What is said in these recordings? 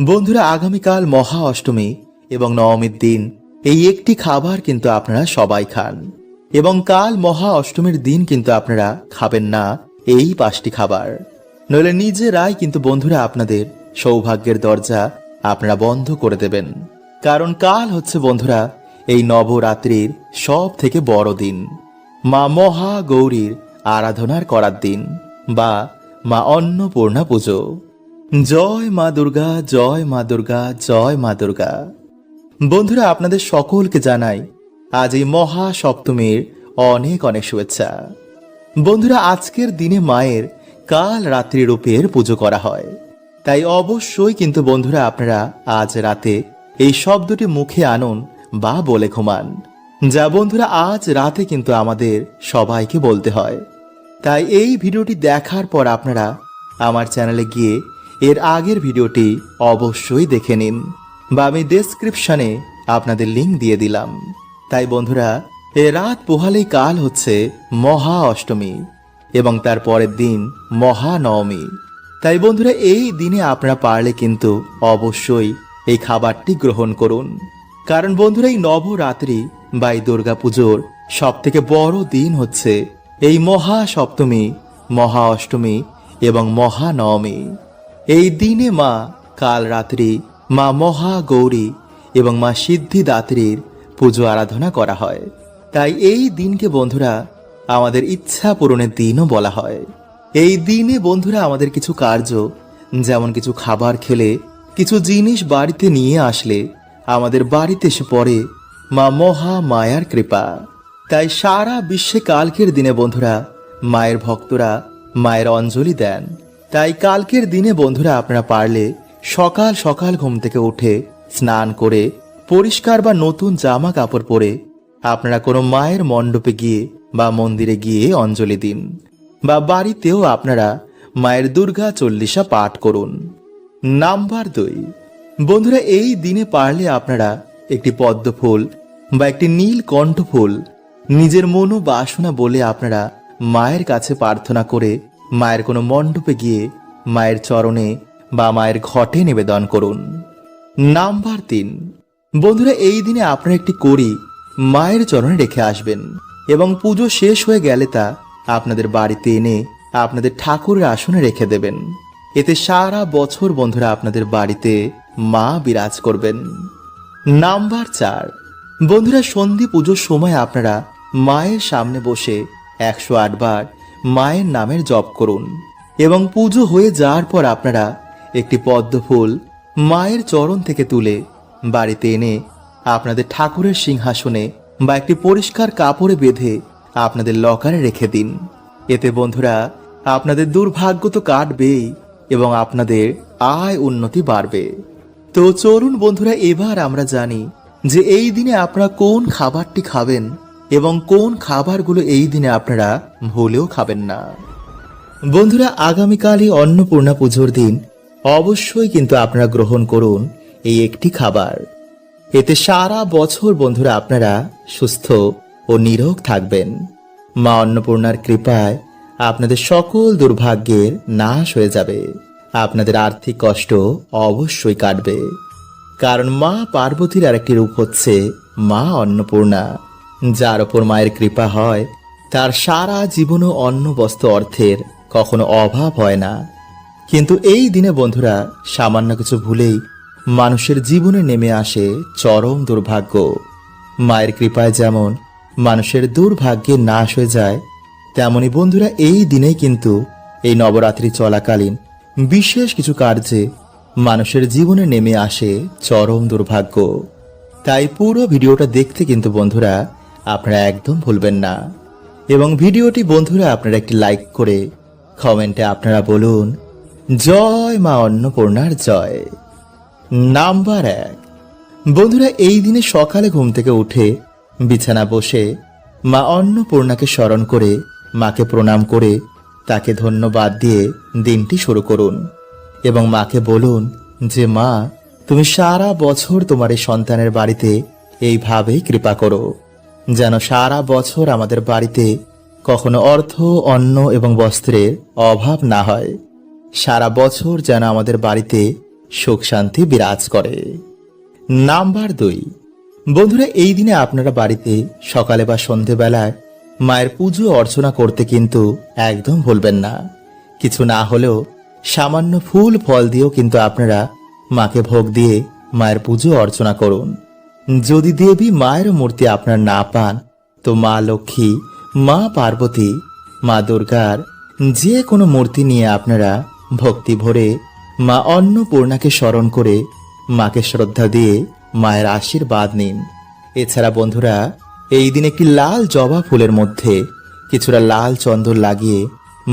বন্ধুরা, আগামীকাল মহা অষ্টমী এবং নবমীর দিন। এই একটি খাবার কিন্তু আপনারা সবাই খান। এবং কাল মহা অষ্টমীর দিন কিন্তু আপনারা খাবেন না এই পাঁচটি খাবার। নইলে নিজেরাই কিন্তু বন্ধুরা আপনাদের সৌভাগ্যের দরজা আপনারা বন্ধ করে দেবেন। কারণ কাল হচ্ছে বন্ধুরা এই নবরাত্রির সব থেকে বড় দিন। মা মহা গৌরীর আরাধনার করার দিন বা মা অন্নপূর্ণা পুজো। জয় মা দুর্গা, জয় মা দুর্গা, জয় মা দুর্গা। বন্ধুরা, আপনাদের সকলকে জানাই আজ এই মহা সপ্তমীর অনেক অনেক শুভেচ্ছা। বন্ধুরা, আজকের দিনে মায়ের কাল রাত্রি রূপের পুজো করা হয়। তাই অবশ্যই কিন্তু বন্ধুরা, আপনারা আজ রাতে এই শব্দটি মুখে আনুন বা বলে ঘুমান। যা বন্ধুরা, আজ রাতে কিন্তু আমাদের সবাইকে বলতে হয়। তাই এই ভিডিওটি দেখার পর আপনারা আমার চ্যানেলে গিয়ে এর আগের ভিডিওটি অবশ্যই দেখে নিন বা আমি ডেসক্রিপশনে আপনাদের লিংক দিয়ে দিলাম। তাই বন্ধুরা, এ রাত পোহালেই কাল হচ্ছে মহা অষ্টমী এবং তার পরের দিন মহানবমী তাই বন্ধুরা, এই দিনে আপনারা পারলে কিন্তু অবশ্যই এই খাবারটি গ্রহণ করুন। কারণ বন্ধুরা, এই নবরাত্রি বা এই দুর্গাপুজোর সব থেকে বড় দিন হচ্ছে এই মহা সপ্তমী, মহা অষ্টমী এবং মহানবমী এই দিনে মা কাল রাত্রি মা মহা গৌরী এবং মা সিদ্ধিদাত্রীর পুজো আরাধনা করা হয়। তাই এই দিনকে বন্ধুরা আমাদের ইচ্ছা পূরণের দিনও বলা হয়। এই দিনে বন্ধুরা আমাদের কিছু কার্য, যেমন কিছু খাবার খেলে, কিছু জিনিস বাড়িতে নিয়ে আসলে আমাদের বাড়িতে এসে পড়ে মা মহা মায়ার কৃপা। তাই সারা বিশ্বে কালকের দিনে বন্ধুরা মায়ের ভক্তরা মায়ের অঞ্জলি দেন। তাই কালকের দিনে বন্ধুরা আপনারা পারলে সকাল সকাল ঘুম থেকে উঠে স্নান করে পরিষ্কার বা নতুন জামা কাপড় পরে আপনারা কোনো মায়ের মণ্ডপে গিয়ে বা মন্দিরে গিয়ে অঞ্জলি দিন বা বাড়িতেও আপনারা মায়ের দুর্গা চল্লিশা পাঠ করুন। নাম্বার দুই। বন্ধুরা, এই দিনে পারলে আপনারা একটি পদ্ম ফুল বা একটি নীল কণ্ঠ ফুল নিজের মনো বাসনা বলে আপনারা মায়ের কাছে প্রার্থনা করে মায়ের কোনো মণ্ডপে গিয়ে মায়ের চরণে বা মায়ের ঘটে নিবেদন করুন। নাম্বার তিন। বন্ধুরা, এই দিনে আপনারা একটি করি মায়ের চরণে রেখে আসবেন এবং পুজো শেষ হয়ে গেলে তা আপনাদের বাড়িতে এনে আপনাদের ঠাকুরের আসনে রেখে দেবেন। এতে সারা বছর বন্ধুরা আপনাদের বাড়িতে মা বিরাজ করবেন। নাম্বার চার। বন্ধুরা, সন্ধি পুজোর সময় আপনারা মায়ের সামনে বসে একশো বার মায়ের নামের জপ করুন এবং পুজো হয়ে যাওয়ার পর আপনারা একটি পদ্ম ফুল মায়ের চরণ থেকে তুলে বাড়িতে এনে আপনাদের ঠাকুরের সিংহাসনে বা একটি পরিষ্কার কাপড়ে বেঁধে আপনাদের লকারে রেখে দিন। এতে বন্ধুরা, আপনাদের দুর্ভাগ্য তো কাটবেই এবং আপনাদের আয় উন্নতি বাড়বে। তো চলুন বন্ধুরা, এবার আমরা জানি যে এই দিনে আপনারা কোন খাবারটি খাবেন এবং কোন খাবারগুলো এই দিনে আপনারা ভুলেও খাবেন না। বন্ধুরা, আগামীকালই অন্নপূর্ণা পুজোর দিন। অবশ্যই কিন্তু আপনারা গ্রহণ করুন এই একটি খাবার। এতে সারা বছর বন্ধুরা আপনারা সুস্থ ও নিরোগ থাকবেন। মা অন্নপূর্ণার কৃপায় আপনাদের সকল দুর্ভাগ্যের নাশ হয়ে যাবে। আপনাদের আর্থিক কষ্ট অবশ্যই কাটবে। কারণ মা পার্বতীর আরেকটি রূপ হচ্ছে মা অন্নপূর্ণা। যার ওপর মায়ের কৃপা হয়, তার সারা জীবনও অন্ন বস্ত্র অর্থের কখনো অভাব হয় না। কিন্তু এই দিনে বন্ধুরা, সামান্য কিছু ভুলেই মানুষের জীবনে নেমে আসে চরম দুর্ভাগ্য। মায়ের কৃপায় যেমন মানুষের দুর্ভাগ্যে নাশ হয়ে যায়, তেমনি বন্ধুরা এই দিনেই কিন্তু এই নবরাত্রি চলাকালীন বিশেষ কিছু কার্যে মানুষের জীবনে নেমে আসে চরম দুর্ভাগ্য। তাই পুরো ভিডিওটা দেখতে কিন্তু বন্ধুরা আপনারা একদম ভুলবেন না। এবং ভিডিওটি বন্ধুরা আপনারা একটি লাইক করে কমেন্টে আপনারা বলুন, জয় মা অন্নপূর্ণার জয়। নাম্বার এক, বন্ধুরা এই দিনে সকালে ঘুম থেকে উঠে বিছানা বসে মা অন্নপূর্ণাকে স্মরণ করে, মাকে প্রণাম করে তাকে ধন্যবাদ দিয়ে দিনটি শুরু করুন এবং মাকে বলুন যে, মা, তুমি সারা বছর তোমার এই সন্তানের বাড়িতে এইভাবেই কৃপা করো। যেন সারা বছর আমাদের বাড়িতে কখনো অর্থ, অন্ন এবং বস্ত্রের অভাব না হয়। সারা বছর যেন আমাদের বাড়িতে সুখ শান্তি বিরাজ করে। নাম্বার দুই। বন্ধুরা, এই দিনে আপনারা বাড়িতে সকালে বা সন্ধেবেলায় মায়ের পুজো অর্চনা করতে কিন্তু একদম ভুলবেন না। কিছু না হলেও সামান্য ফুল, ফল দিয়েও কিন্তু আপনারা মাকে ভোগ দিয়ে মায়ের পুজো অর্চনা করুন। যদি দেবী মায়ের মূর্তি আপনার না পান, তো মা লক্ষ্মী, মা পার্বতী, মা দুর্গার যে কোনো মূর্তি নিয়ে আপনারা ভক্তি ভরে মা অন্নপূর্ণাকে স্মরণ করে মাকে শ্রদ্ধা দিয়ে মায়ের আশীর্বাদ নিন। এছাড়া বন্ধুরা, এই দিন একটি লাল জবা ফুলের মধ্যে কিছুটা লাল চন্দন লাগিয়ে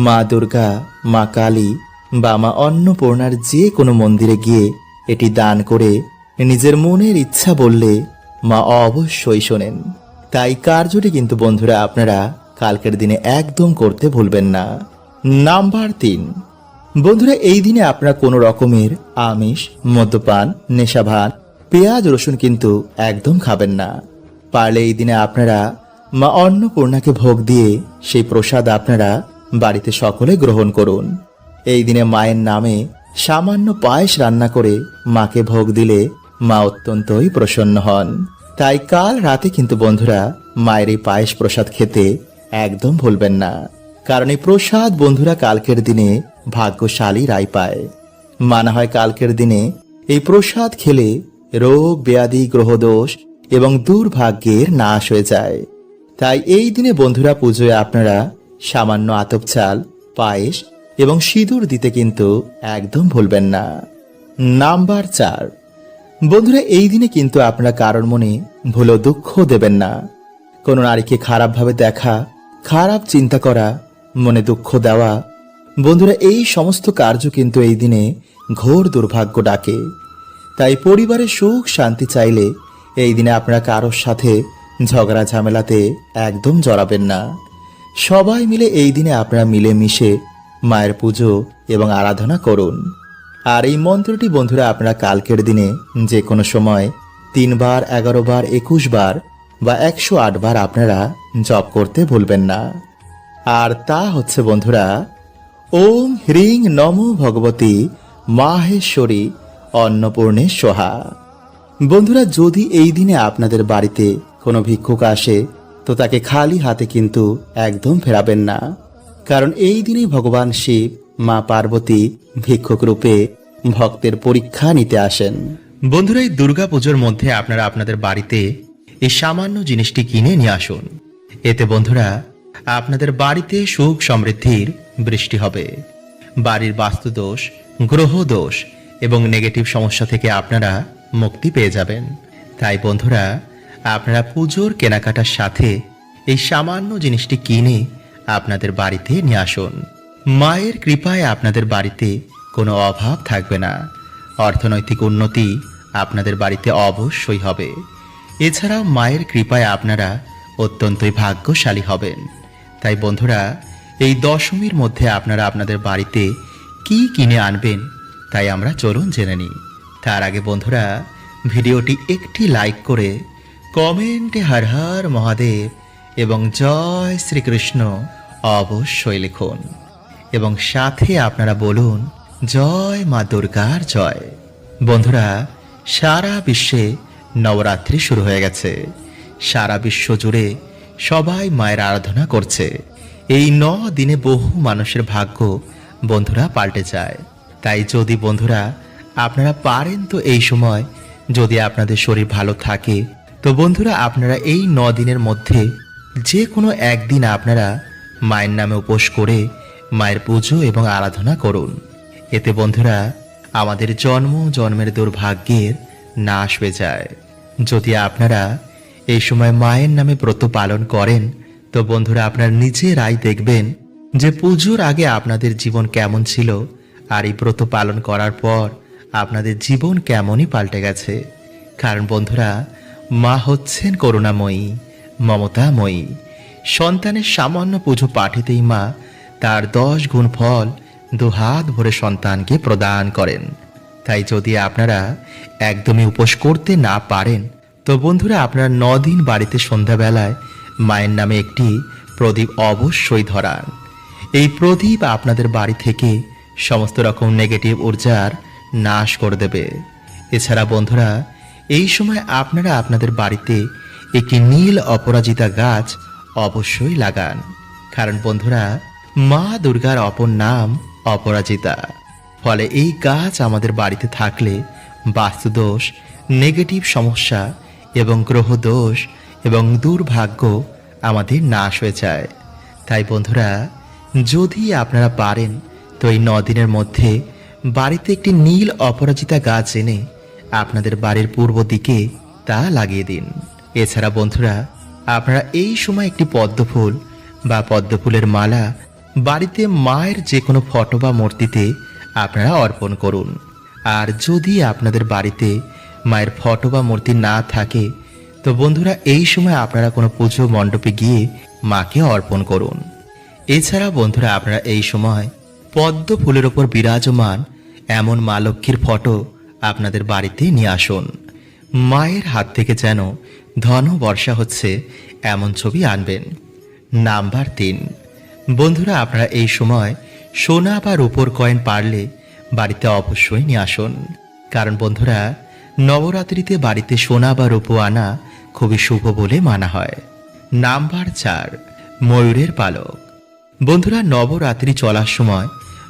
মা দুর্গা, মা কালী বা মা অন্নপূর্ণার যে কোনো মন্দিরে গিয়ে এটি দান করে নিজের মনের ইচ্ছা বললে মা অবশ্যই শোনেন। তাই কার্যটি কিন্তু বন্ধুরা আপনারা কালকের দিনে একদম করতে ভুলবেন না। নাম্বার তিন। বন্ধুরা, এই দিনে আপনারা কোনো রকমের আমিষ, মদ্যপান, নেশাভান, পেঁয়াজ, রসুন কিন্তু একদম খাবেন না। পারলে এই দিনে আপনারা মা অন্নপূর্ণাকে ভোগ দিয়ে সেই প্রসাদ আপনারা বাড়িতে সকলে গ্রহণ করুন। এই দিনে মায়ের নামে সামান্য পায়েস রান্না করে মাকে ভোগ দিলে মা অত্যন্তই প্রসন্ন হন। তাই কাল রাতে কিন্তু বন্ধুরা মায়ের এই পায়েস প্রসাদ খেতে একদম ভুলবেন না। কারণ এই প্রসাদ বন্ধুরা কালকের দিনে ভাগ্যশালী রায় পায়। মানা হয় কালকের দিনে এই প্রসাদ খেলে রোগ, ব্যাধি, গ্রহদোষ এবং দুর্ভাগ্যের নাশ হয়ে যায়। তাই এই দিনে বন্ধুরা পুজোয় আপনারা সামান্য আতপ চাল, পায়েস এবং সিঁদুর দিতে কিন্তু একদম ভুলবেন না। নাম্বার চার। বন্ধুরা, এই দিনে কিন্তু আপনারা কারোর মনে ভুলো দুঃখ দেবেন না। কোনো নারীকে খারাপভাবে দেখা, খারাপ চিন্তা করা, মনে দুঃখ দেওয়া, বন্ধুরা, এই সমস্ত কার্য কিন্তু এই দিনে ঘোর দুর্ভাগ্য ডাকে। তাই পরিবারের সুখ, শান্তি চাইলে এই দিনে আপনারা কারোর সাথে ঝগড়া, ঝামেলাতে একদম জড়াবেন না। সবাই মিলে এই দিনে আপনারা মিলে মিশে মায়ের পুজো এবং আরাধনা করুন। আর এই মন্ত্রটি, বন্ধুরা, আপনারা কালকের দিনে যে কোনো সময় তিনবার এগারো বার একুশ বার বা একশো আট বার আপনারা জপ করতে ভুলবেন না। আর তা হচ্ছে, বন্ধুরা, ওম হ্রিং নম ভগবতী মাহেশ্বরী অন্নপূর্ণে সোহা। বন্ধুরা, যদি এই দিনে আপনাদের বাড়িতে কোনো ভিক্ষুক আসে, তো তাকে খালি হাতে কিন্তু একদম ফেরাবেন না। কারণ এই দিনেই ভগবান শিব মা পার্বতী ভিক্ষুক রূপে ভক্তের পরীক্ষা নিতে আসেন। বন্ধুরা, এই দুর্গা পুজোর মধ্যে আপনারা আপনাদের বাড়িতে এই সামান্য জিনিসটি কিনে নিয়ে আসুন। এতে বন্ধুরা, আপনাদের বাড়িতে সুখ সমৃদ্ধির বৃষ্টি হবে। বাড়ির বাস্তুদোষ গ্রহ দোষ এবং নেগেটিভ সমস্যা থেকে আপনারা মুক্তি পেয়ে যাবেন। তাই বন্ধুরা, আপনারা পুজোর কেনাকাটার সাথে এই সামান্য জিনিসটি কিনে আপনাদের বাড়িতে নিয়ে আসুন। মায়ের কৃপায় আপনাদের বাড়িতে কোনো অভাব থাকবে না। অর্থনৈতিক উন্নতি আপনাদের বাড়িতে অবশ্যই হবে। এছাড়াও মায়ের কৃপায় আপনারা অত্যন্তই ভাগ্যশালী হবেন। তাই বন্ধুরা, এই দশমীর মধ্যে আপনারা আপনাদের বাড়িতে কি কিনে আনবেন, তাই আমরা চলুন জেনে নিই। তার আগে বন্ধুরা, ভিডিওটি একটি লাইক করে কমেন্টে হর হর মহাদেব এবং জয় শ্রীকৃষ্ণ অবশ্যই লিখুন। এবং সাথে আপনারা বলুন, জয় মা দুর্গার জয়। বন্ধুরা, সারা বিশ্বে নবরাত্রি শুরু হয়ে গেছে। সারা বিশ্ব জুড়ে সবাই মায়ের আরাধনা করছে। এই ন দিনে বহু মানুষের ভাগ্য বন্ধুরা পাল্টে যায়। তাই যদি বন্ধুরা আপনারা পারেন তো এই সময় যদি আপনাদের শরীর ভালো থাকে, তো বন্ধুরা আপনারা এই ন দিনের মধ্যে যে কোনো একদিন আপনারা মায়ের নামে উপোস করে মায়ের পুজো এবং আরাধনা করুন। এতে বন্ধুরা, আমাদের জন্ম, জন্মের দুর্ভাগ্যের নাশ হয়ে যায়। যদি আপনারা এই সময় মায়ের নামে ব্রত পালন করেন, তো বন্ধুরা আপনারা নিজেরাই দেখবেন যে পুজোর আগে আপনাদের জীবন কেমন ছিল আর এই ব্রত পালন করার পর আপনাদের জীবন কেমনই পাল্টে গেছে। কারণ বন্ধুরা, মা হচ্ছেন করুণাময়ী, মমতাময়ী। সন্তানের সামান্য পুজো পাঠিতেই মা তার দশ গুণ ফল দুহাত ভরে সন্তানকে প্রদান করেন। তাই যদি আপনারা একদমই উপোস করতে না পারেন, তো বন্ধুরা আপনারা দিন বাড়িতে সন্ধ্যাবেলায় মায়ের নামে একটি প্রদীপ অবশ্যই ধরান। এই প্রদীপ আপনাদের বাড়ি থেকে সমস্ত রকম নেগেটিভ ঊর্জার নাশ করে দেবে। এছাড়া বন্ধুরা, এই সময় আপনারা আপনাদের বাড়িতে একটি নীল অপরাজিতা গাছ অবশ্যই লাগান। কারণ বন্ধুরা মা দুর্গার অপর নাম অপরাজিতা। ফলে এই গাছ আমাদের বাড়িতে থাকলে বাস্তুদোষ, নেগেটিভ সমস্যা এবং গ্রহদোষ এবং দুর্ভাগ্য আমাদের নাশ হয়ে যায়। তাই বন্ধুরা, যদি আপনারা পারেন, তো এই দিনের মধ্যে বাড়িতে একটি নীল অপরাজিতা গাছ এনে আপনাদের বাড়ির পূর্ব দিকে তা লাগিয়ে দিন। এছাড়া বন্ধুরা, আপনারা এই সময় একটি পদ্মফুল বা পদ্মফুলের মালা বাড়িতে মায়ের যে কোনো ফটো বা মূর্তিতে আপনারা অর্পণ করুন। আর যদি আপনাদের বাড়িতে মায়ের ফটো বা মূর্তি না থাকে, তো বন্ধুরা এই সময় আপনারা কোনো পুজো মণ্ডপে গিয়ে মাকে অর্পণ করুন। এছাড়া বন্ধুরা আপনারা এই সময় পদ্ম ফুলের ওপর বিরাজমান এমন মা লক্ষ্মীর ফটো আপনাদের বাড়িতে নিয়ে আসুন। মায়ের হাত থেকে যেন ধন বর্ষা হচ্ছে এমন ছবি আনবেন। নাম্বার তিন। বন্ধুরা, আপনারা এই সময় সোনা বা রূপোর কয়েন পারলে বাড়িতে অবশ্যই নিয়ে আসুন। কারণ বন্ধুরা, নবরাত্রিতে বাড়িতে সোনা বা রূপো আনা খুবই শুভ বলে মানা হয়। নাম্বার চার, ময়ূরের পালক। বন্ধুরা, নবরাত্রি চলার সময়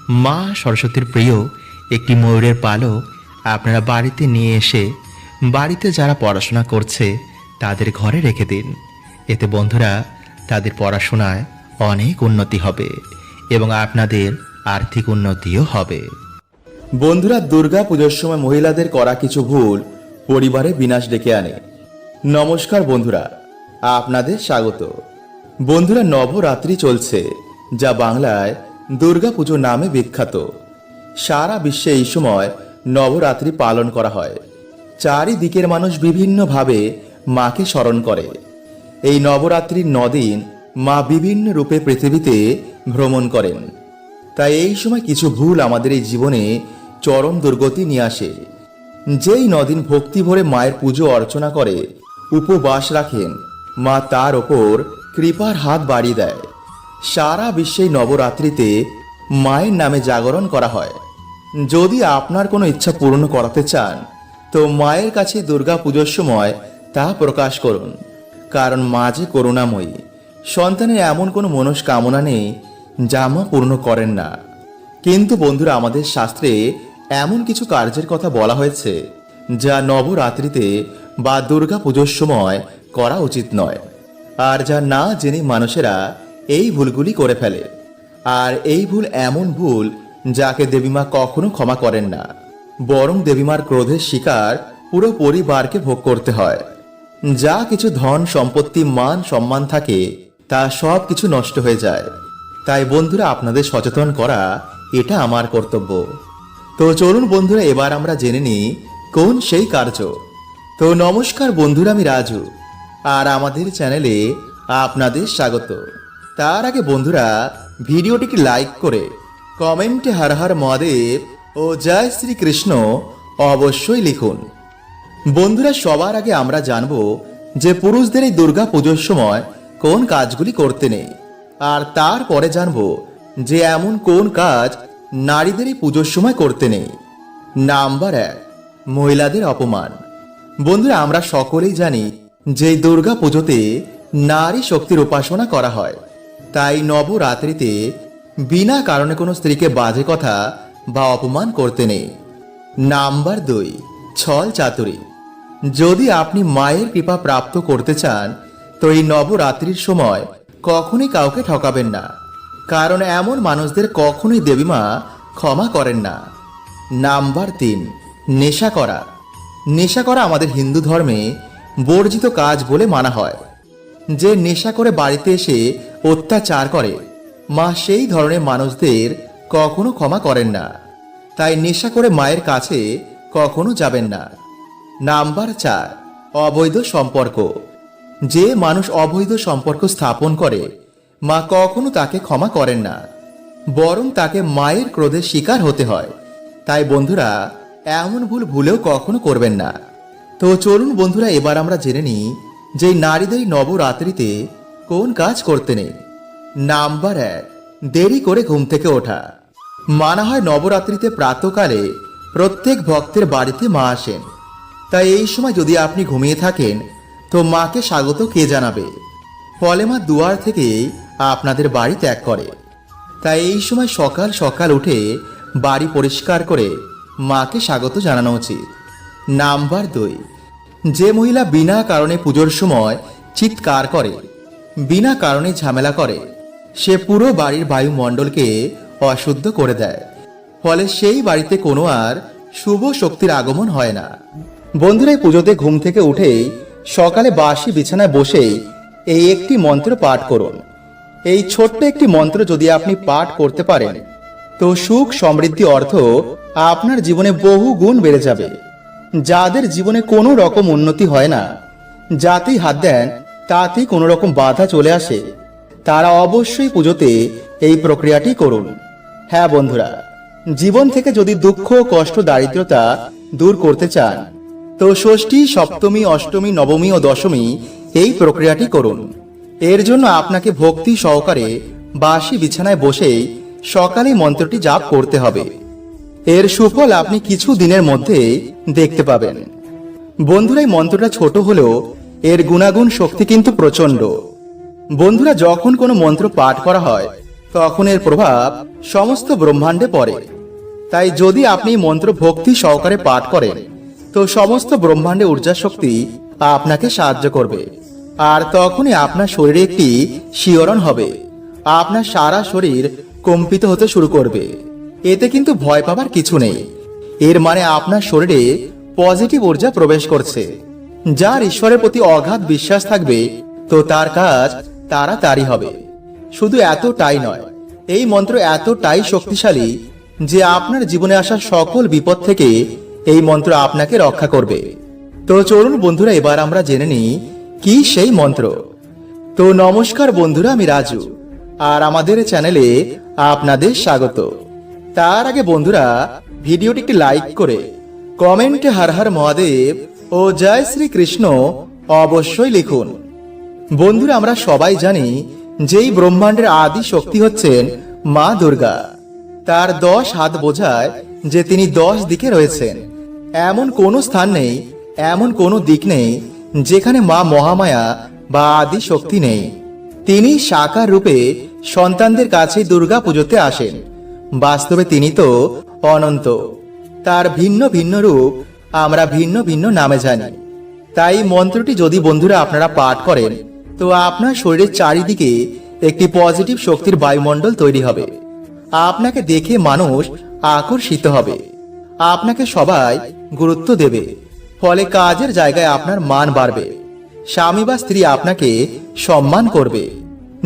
মা সরস্বতীর প্রিয় একটি ময়ূরের পালক আপনারা বাড়িতে নিয়ে এসে বাড়িতে যারা পড়াশোনা করছে তাদের ঘরে রেখে দিন। এতে বন্ধুরা, তাদের পড়াশোনায় অনেক উন্নতি হবে এবং আপনাদের আর্থিক উন্নতিও হবে। বন্ধুরা, দুর্গা পুজোর সময় মহিলাদের করা কিছু ভুল পরিবারে বিনাশ ডেকে আনে। নমস্কার বন্ধুরা, আপনাদের স্বাগত। বন্ধুরা, নবরাত্রি চলছে, যা বাংলায় দুর্গা পুজো নামে বিখ্যাত। সারা বিশ্বে এই সময় নবরাত্রি পালন করা হয়। চারিদিকের মানুষ বিভিন্নভাবে মাকে স্মরণ করে। এই নবরাত্রির নদিন মা বিভিন্ন রূপে পৃথিবীতে ভ্রমণ করেন। তাই এই সময় কিছু ভুল আমাদের এই জীবনে চরম দুর্গতি নিয়ে আসে। যেই নদিন ভক্তি ভরে মায়ের পুজো অর্চনা করে, উপবাস রাখেন, মা তার ওপর কৃপার হাত বাড়িয়ে দেয়। সারা বিশ্বে নবরাত্রিতে মায়ের নামে জাগরণ করা হয়। যদি আপনার কোনো ইচ্ছা পূর্ণ করাতে চান, তো মায়ের কাছে দুর্গা পুজোর সময় তা প্রকাশ করুন, কারণ মা যে করুণাময়ী। সন্তানের এমন কোনো মনস্কামনা নেই যা মা পূর্ণ করেন না। কিন্তু বন্ধুরা, আমাদের শাস্ত্রে এমন কিছু কার্যের কথা বলা হয়েছে যা নবরাত্রিতে বা দুর্গা পুজোর সময় করা উচিত নয় আর যা না জেনে মানুষেরা এই ভুলগুলি করে ফেলে। আর এই ভুল এমন ভুল যাকে দেবীমা কখনো ক্ষমা করেন না, বরং দেবীমার ক্রোধের শিকার পুরো পরিবারকে ভোগ করতে হয়। যা কিছু ধন, সম্পত্তি, মান, সম্মান থাকে তা সব কিছু নষ্ট হয়ে যায়। তাই বন্ধুরা আপনাদের সচেতন করা এটা আমার কর্তব্য। তো চলুন বন্ধুরা, এবার আমরা জেনে নিই কোন সেই কার্য। তো নমস্কার বন্ধুরা, আমি রাজু। আর আমাদের চ্যানেলে আপনাদের স্বাগত। তার আগে বন্ধুরা, ভিডিওটিকে লাইক করে কমেন্টে হর হর মহাদেব ও জয় শ্রীকৃষ্ণ অবশ্যই লিখুন। বন্ধুরা, সবার আগে আমরা জানব যে পুরুষদের এই দুর্গা পুজোর সময় কোন কাজগুলি করতে নেই। আর তারপরে জানব যে এমন কোন কাজ নারীদেরই পুজোর সময় করতে নেই। নাম্বার এক, মহিলাদের অপমান। বন্ধুরা, আমরা সকলেই জানি যে দুর্গা পুজোতে নারী শক্তির উপাসনা করা হয়। তাই নবরাত্রিতে বিনা কারণে কোনো স্ত্রীকে বাজে কথা বা অপমান করতে নেই। নাম্বার দুই, ছল চাতুরি। যদি আপনি মায়ের কৃপা প্রাপ্ত করতে চান তো এই নবরাত্রির সময় কখনই কাউকে ঠকাবেন না, কারণ এমন মানুষদের কখনোই দেবীমা ক্ষমা করেন না। নাম্বার তিন, নেশা করা। নেশা করা আমাদের হিন্দু ধর্মে বর্জিত কাজ বলে মানা হয়। যে নেশা করে বাড়িতে এসে অত্যাচার করে, মা সেই ধরনের মানুষদের কখনো ক্ষমা করেন না। তাই নেশা করে মায়ের কাছে কখনো যাবেন না। নাম্বার চার, অবৈধ সম্পর্ক। যে মানুষ অবৈধ সম্পর্ক স্থাপন করে, মা কখনো তাকে ক্ষমা করেন না। বরং তাকে মায়ের ক্রোধের শিকার হতে হয়। তাই বন্ধুরা, এমন ভুল ভুলেও কখনো করবেন না। তো চলুন বন্ধুরা, এবার আমরা জেনে নিই যে নারীদের নবরাত্রিতে কোন কাজ করতে নেই। নাম্বার এক, দেরি করে ঘুম থেকে ওঠা। মানা হয় নবরাত্রিতে প্রাতকালে প্রত্যেক ভক্তের বাড়িতে মা আসেন। তাই এই সময় যদি আপনি ঘুমিয়ে থাকেন তো মাকে স্বাগত কে জানাবে? ফলে মা দুয়ার থেকে আপনাদের বাড়ি ত্যাগ করে। তাই এই সময় সকাল সকাল উঠে বাড়ি পরিষ্কার করে মাকে স্বাগত জানানো উচিত। নাম্বার দুই, যে মহিলা বিনা কারণে পুজোর সময় চিৎকার করে, বিনা কারণে ঝামেলা করে, সে পুরো বাড়ির বায়ুমণ্ডলকে অশুদ্ধ করে দেয়। ফলে সেই বাড়িতে কোনো আর শুভ শক্তির আগমন হয় না। বন্ধুরা পুজোতে ঘুম থেকে উঠেই সকালে বাসি বিছানায় বসেই এই একটি মন্ত্র পাঠ করুন। এই ছোট্ট একটি মন্ত্র যদি আপনি পাঠ করতে পারেন, তো সুখ সমৃদ্ধি অর্থ আপনার জীবনে বহু গুণ বেড়ে যাবে। যাদের জীবনে কোনো রকম উন্নতি হয় না, যাতেই হাত দেন, তাতেই কোনো রকম বাধা চলে আসে, তারা অবশ্যই পুজোতে এই প্রক্রিয়াটি করুন। হ্যাঁ বন্ধুরা, জীবন থেকে যদি দুঃখ, কষ্ট, দারিদ্রতা দূর করতে চান তো ষষ্ঠী, সপ্তমী, অষ্টমী, নবমী ও দশমী এই প্রক্রিয়াটি করুন। এর জন্য আপনাকে ভক্তি সহকারে বাসি বিছানায় বসেই সকালে মন্ত্রটি জাপ করতে হবে। এর সুফল আপনি কিছু দিনের মধ্যে দেখতে পাবেন। বন্ধুরা, এই মন্ত্রটা ছোট হলেও এর গুণাগুণ শক্তি কিন্তু প্রচণ্ড বন্ধুরা, যখন কোনো মন্ত্র পাঠ করা হয়, তখন এর প্রভাব সমস্ত ব্রহ্মাণ্ডে পড়ে। তাই যদি আপনি মন্ত্র ভক্তি সহকারে পাঠ করেন তো সমস্ত ব্রহ্মাণ্ডে ঊর্জা শক্তি আপনাকে সাহায্য করবে। আর তখনই আপনার শরীরে একটি শিহরণ হবে। আপনার সারা শরীর কম্পিত হতে শুরু করবে। এতে কিন্তু ভয় পাবার কিছু নেই। এর মানে আপনার শরীরে পজিটিভ ঊর্জা প্রবেশ করছে। যার ঈশ্বরের প্রতি অগাধ বিশ্বাস থাকবে, তো তার কাজ তাড়াতাড়ি হবে। শুধু এতটাই নয়, এই মন্ত্র এতটাই শক্তিশালী যে আপনার জীবনে আসা সকল বিপদ থেকে এই মন্ত্র আপনাকে রক্ষা করবে। তো চলুন বন্ধুরা, এবার আমরা জেনে নিই কি সেই মন্ত্র। তো নমস্কার বন্ধুরা, আমি রাজু, আর আমাদের চ্যানেলে আপনাদের স্বাগত। তার আগে বন্ধুরা, ভিডিওটি একটি লাইক করে কমেন্টে হর হর মহাদেব ও জয় শ্রী কৃষ্ণ অবশ্যই লিখুন। বন্ধুরা, আমরা সবাই জানি যেই ব্রহ্মাণ্ডের আদি শক্তি হচ্ছেন মা দুর্গা। তার দশ হাত বোঝায় যে তিনি দশ দিকে রয়েছেন। এমন কোনো স্থান নেই, এমন কোনো দিক নেই, যেখানে মা মহামায়া বা আদি শক্তি নেই। তিনি সাকার রূপে সন্তানদের কাছে দুর্গা পুজোতে আসেন। বাস্তবে তিনি তো অনন্ত। তার ভিন্ন ভিন্ন রূপ আমরা ভিন্ন ভিন্ন নামে জানি। তাই মন্ত্রটি যদি বন্ধুরা আপনারা পাঠ করেন, তো আপনার শরীরের চারিদিকে একটি পজিটিভ শক্তির বায়ুমণ্ডল তৈরি হবে। আপনাকে দেখে মানুষ আকর্ষিত হবে। আপনাকে সবাই গুরুত্ব দেবে। ফলে কাজের জায়গায় আপনার মান বাড়বে। স্বামী বা স্ত্রী আপনাকে সম্মান করবে।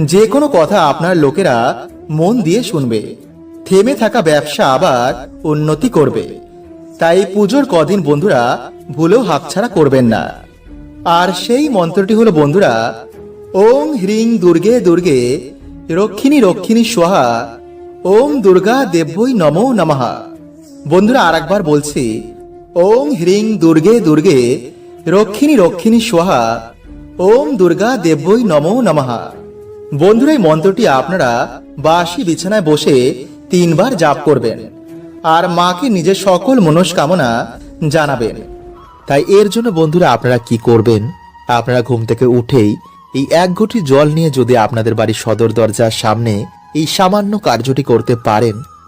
যে কোনো কথা আপনার লোকেরা মন দিয়ে শুনবে। থেমে থাকা ব্যবসা আবার উন্নতি করবে। তাই পুজোর কদিন বন্ধুরা ভুলেও হাতছাড়া করবেন না। আর সেই মন্ত্রটি হলো, বন্ধুরা ওং হ্রিং দুর্গে দুর্গে, রক্ষিণী রক্ষিণী সোহা ওম দুর্গা দেব্যই নমো নমঃ। বন্ধুরা আর একবার বলছি ওং হ্রিং দুর্গে দুর্গে, রক্ষিণী রক্ষিণী সোহা, ওম দুর্গা দেব্যই নমো নমহা বন্ধুরা, এই মন্ত্রটি আপনারা বাসি বিছানায় বসে তিনবার জাপ করবেন আর মাকে নিজের সকল মনস্কামনা জানাবেন। তাই এর জন্য বন্ধুরা আপনারা কি করবেন? আপনারা ঘুম থেকে উঠেই এই এক ঘটি জল নিয়ে যদি আপনাদের বাড়ির সদর দরজার সামনে এই সামান্য কার্যটি করতে পারেন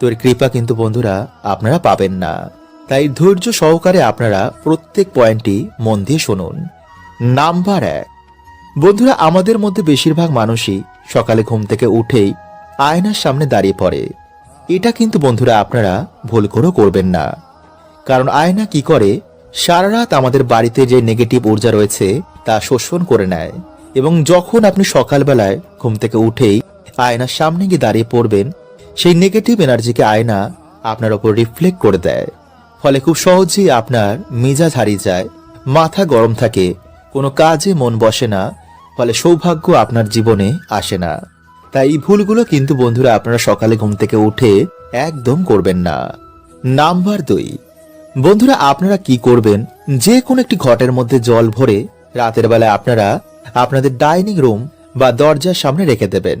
তো এর কৃপা কিন্তু বন্ধুরা আপনারা পাবেন না। তাই ধৈর্য সহকারে আপনারা প্রত্যেক পয়েন্টটি মন দিয়ে শুনুন। নাম্বার এক। বন্ধুরা, আমাদের মধ্যে বেশিরভাগ মানুষই সকালে ঘুম থেকে উঠেই আয়নার সামনে দাঁড়িয়ে পড়ে। এটা কিন্তু বন্ধুরা আপনারা ভুল করেও করবেন না। কারণ আয়না কি করে? সারা রাত আমাদের বাড়িতে যে নেগেটিভ ঊর্জা রয়েছে তা শোষণ করে নেয়। এবং যখন আপনি সকালবেলায় ঘুম থেকে উঠেই আয়নার সামনে গিয়ে দাঁড়িয়ে পড়বেন সেই নেগেটিভ এনার্জিকে আয়না আপনার ওপর রিফ্লেক্ট করে দেয়। ফলে খুব সহজেই আপনার মেজাজ হারিয়ে যায়, মাথা গরম থাকে, কোনো কাজে মন বসে না, ফলে সৌভাগ্য আপনার জীবনে আসে না। তাই এই ভুলগুলো কিন্তু বন্ধুরা আপনারা সকালে ঘুম থেকে উঠে একদম করবেন না। নাম্বার দুই, বন্ধুরা আপনারা কি করবেন? যে কোনো একটি ঘটের মধ্যে জল ভরে রাতের বেলায় আপনারা আপনাদের ডাইনিং রুম বা দরজার সামনে রেখে দেবেন।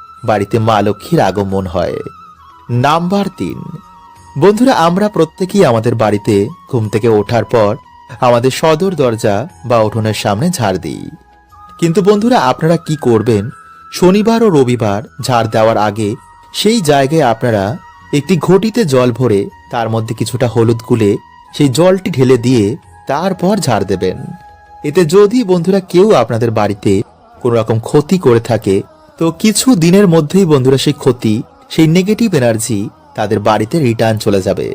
বাড়িতে মা লক্ষ্মীর আগমন হয়। নাম্বার তিন বন্ধুরা, আমরা প্রত্যেকেই আমাদের বাড়িতে ঘুম থেকে ওঠার পর আমাদের সদর দরজা বা উঠোনের সামনে ঝাড় দিই। কিন্তু বন্ধুরা, আপনারা কি করবেন? শনিবার ও রবিবার ঝাড় দেওয়ার আগে সেই জায়গায় আপনারা একটি ঘটিতে জল ভরে তার মধ্যে কিছুটা হলুদ গুলে সেই জলটি ঢেলে দিয়ে তারপর ঝাড় দেবেন। এতে যদি বন্ধুরা কেউ আপনাদের বাড়িতে কোনো রকম ক্ষতি করে থাকে তো কিছু দিনের মধ্যেই বন্ধুরা সেই ক্ষতি, সেই নেগেটিভ এনার্জি তাদের বাড়িতে রিটার্ন চলে যাবে।